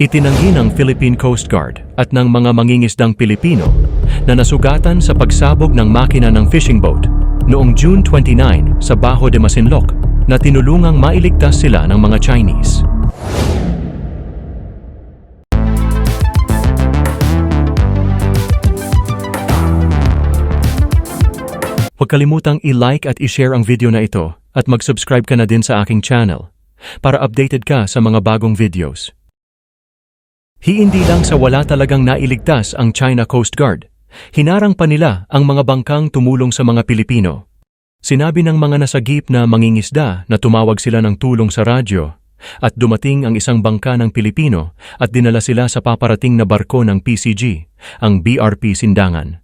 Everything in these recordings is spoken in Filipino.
Itinanggi ng Philippine Coast Guard at ng mga mangingisdang Pilipino na nasugatan sa pagsabog ng makina ng fishing boat noong June 29 sa Bajo de Masinloc na tinulungang mailigtas sila ng mga Chinese. Huwag kalimutang i-like at i-share ang video na ito at mag-subscribe ka na din sa aking channel para updated ka sa mga bagong videos. Hindi lang sa wala talagang nailigtas ang China Coast Guard, hinarang pa nila ang mga bangkang tumulong sa mga Pilipino. Sinabi ng mga nasagip na mangingisda na tumawag sila ng tulong sa radyo at dumating ang isang bangka ng Pilipino at dinala sila sa paparating na barko ng PCG, ang BRP Sindangan.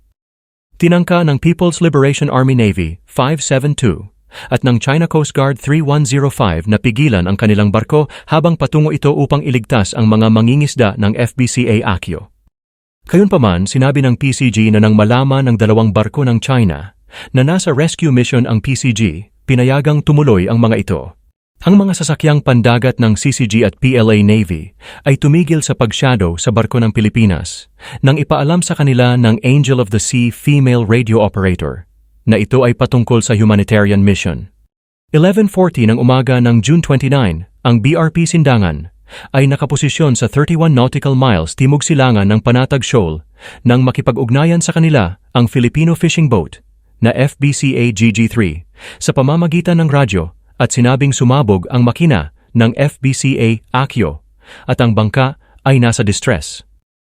Tinangka ng People's Liberation Army Navy 572 at ng China Coast Guard 3105 na pigilan ang kanilang barko habang patungo ito upang iligtas ang mga mangingisda ng FBCA Akio. Kayunpaman, sinabi ng PCG na nang malaman ng dalawang barko ng China na nasa rescue mission ang PCG, pinayagang tumuloy ang mga ito. Ang mga sasakyang pandagat ng CCG at PLA Navy ay tumigil sa pagshadow sa barko ng Pilipinas nang ipaalam sa kanila ng Angel of the Sea female radio operator na ito ay patungkol sa humanitarian mission. 11.40 ng umaga ng June 29, ang BRP Sindangan ay nakaposisyon sa 31 nautical miles timog silangan ng Panatag Shoal nang makipag-ugnayan sa kanila ang Filipino fishing boat na FBCA GG3 sa pamamagitan ng radyo at sinabing sumabog ang makina ng FBCA Akio at ang bangka ay nasa distress.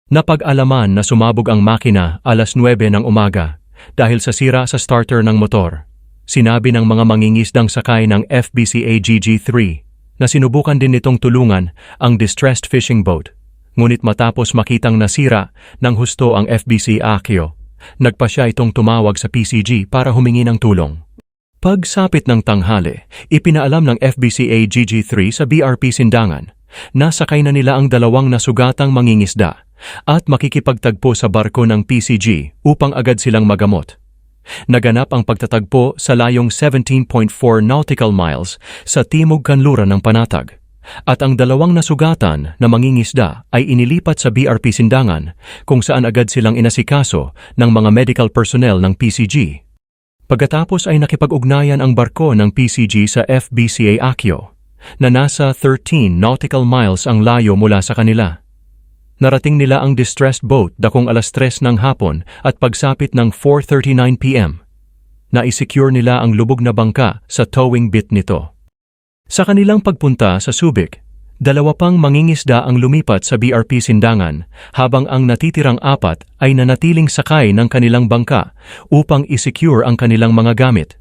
Napag-alaman na sumabog ang makina alas 9 ng umaga dahil sa sira sa starter ng motor. Sinabi ng mga mangingisdang sakay ng FBCA GG3 na sinubukan din nitong tulungan ang distressed fishing boat. Ngunit matapos makitang nasira ng husto ang FBC Akio, nagpa siya itong tumawag sa PCG para humingi ng tulong. Pagsapit ng tanghali, ipinaalam ng FBCA GG3 sa BRP Sindangan na sakay na nila ang dalawang nasugatang mangingisda at makikipagtagpo sa barko ng PCG upang agad silang magamot. Naganap ang pagtatagpo sa layong 17.4 nautical miles sa timog kanluran ng Panatag. At ang dalawang nasugatan na mangingisda ay inilipat sa BRP Sindangan kung saan agad silang inasikaso ng mga medical personnel ng PCG. Pagkatapos ay nakipag-ugnayan ang barko ng PCG sa FBCA Akio na nasa 13 nautical miles ang layo mula sa kanila. Narating nila ang distressed boat dakong alas 3 ng hapon at pagsapit ng 4.39 p.m. Na-secure nila ang lubog na bangka sa towing bit nito. Sa kanilang pagpunta sa Subic, dalawa pang mangingisda ang lumipat sa BRP Sindangan habang ang natitirang apat ay nanatiling sakay ng kanilang bangka upang isecure ang kanilang mga gamit.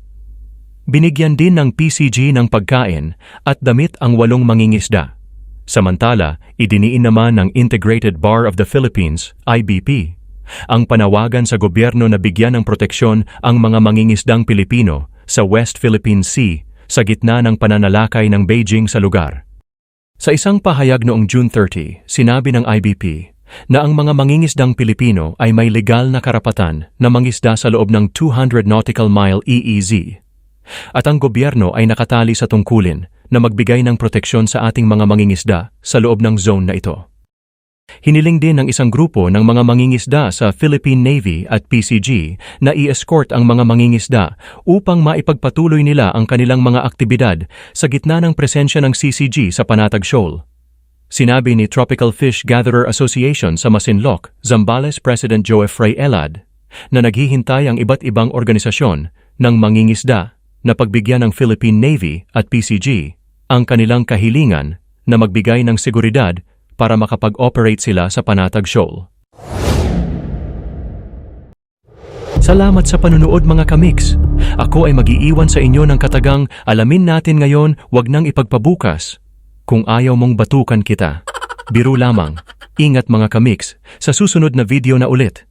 Binigyan din ng PCG ng pagkain at damit ang walong mangingisda. Samantala, idiniin naman ng Integrated Bar of the Philippines, IBP, ang panawagan sa gobyerno na bigyan ng proteksyon ang mga mangingisdang Pilipino sa West Philippine Sea sa gitna ng pananalakay ng Beijing sa lugar. Sa isang pahayag noong June 30, sinabi ng IBP na ang mga mangingisdang Pilipino ay may legal na karapatan na mangisda sa loob ng 200 nautical mile EEZ. At ang gobyerno ay nakatali sa tungkulin na magbigay ng proteksyon sa ating mga mangingisda sa loob ng zone na ito. Hiniling din ng isang grupo ng mga mangingisda sa Philippine Navy at PCG na i-escort ang mga mangingisda upang maipagpatuloy nila ang kanilang mga aktibidad sa gitna ng presensya ng CCG sa Panatag Shoal. Sinabi ni Tropical Fish Gatherer Association sa Masinloc, Zambales President Joe Frey Elad, na naghihintay ang iba't ibang organisasyon ng mangingisda na pagbigyan ng Philippine Navy at PCG ang kanilang kahilingan na magbigay ng seguridad para makapag-operate sila sa Panatag Shoal. Salamat sa panunood mga kamiks. Ako ay mag-iiwan sa inyo ng katagang alamin natin ngayon wag nang ipagpabukas. Kung ayaw mong batukan kita. Biro lamang. Ingat mga kamiks. Sa susunod na video na ulit.